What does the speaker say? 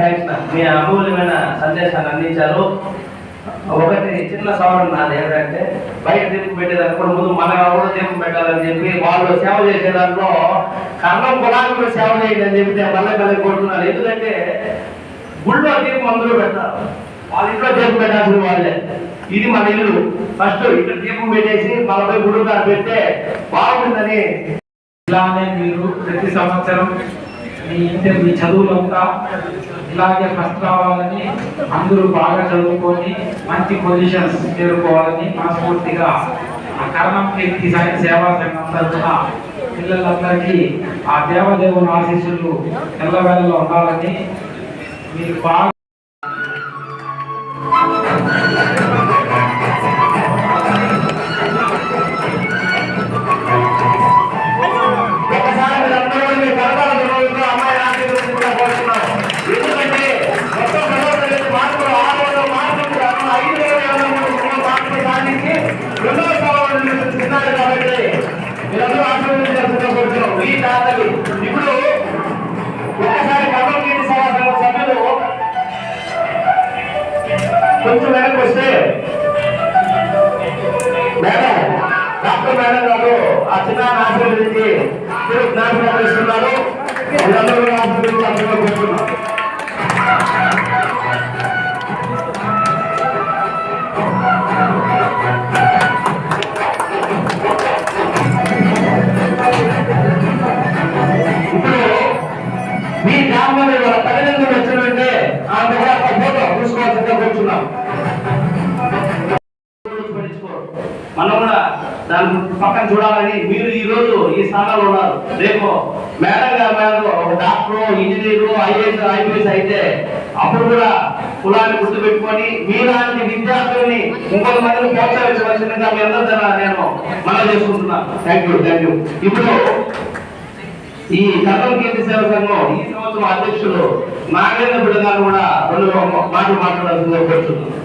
Thanks మీ అమూల్యమైన సందేశాన్ని అందించారు. ఒకటి చిన్న సవాల్ నాది ఏంటంటే బయట దీపం పెట్టేదానికి ముందు మన కూడా దీపం పెట్టాలని చెప్పి వాళ్ళు సేవ చేసే దాంట్లో కర్ణం కులానికి కూడా సేవ చేయండి అని చెప్తే మళ్ళీ కలిగి కొడుతున్నారు ఎందుకంటే గుళ్ళో దీపం అందరూ పెడతారు. వాళ్ళ ఇంట్లో దీపం పెట్టాల్సిన వాళ్ళే. ఇది మన ఇల్లు. ఫస్ట్ ఇక్కడ దీపం పెట్టేసి మనపై పోయి పెడితే బాగుంటుందని. ఇలానే మీరు ప్రతి సంవత్సరం మీ ఇంటి మీ చదువులంతా ఇలాగే ఫస్ట్ రావాలని అందరూ బాగా చదువుకొని మంచి పొజిషన్స్ చేరుకోవాలని మనస్ఫూర్తిగా ఆ కరణం కీర్తి సాయి సేవా సంఘం తరఫున పిల్లలందరికీ ఆ దేవదేవుని ఆశీస్సులు ఎల్లవేళలో ఉండాలని మీరు బాగా మీరందరూ ఆశీర్వదించాల్సిందిగా కోరుతున్నాం. ఈ తాతలు ఇప్పుడు ఒకసారి కర్మకీర్తి సభ్యులు కొంచెం వెనక్కి వస్తే మేడం డాక్టర్ మేడం గారు ఆ చిన్న మనం కూడా దాని పక్కన చూడాలని మీరు ఈ రోజు ఈ స్థానంలో ఉన్నారు. రేపు మేడం గారు madam doctor engineer IAS IPS అయితే అప్పుడు కూడా కులాన్ని గుర్తుపెట్టుకొని మీలాంటి విద్యార్థులని ఇంకొక మందిని ప్రోత్సహించవలసిందిగా మీ అందరి నేను మనం చేసుకుంటున్నాను థ్యాంక్ యూ థ్యాంక్ యూ ఇప్పుడు ఈ కథం కీర్తి సేవ సంఘం ఈ సంవత్సరం అధ్యక్షులు నాగేంద్ర బిడ్డ గారు కూడా రెండు మాటలు మాట్లాడాల్సిందిగా కోరుతున్నాను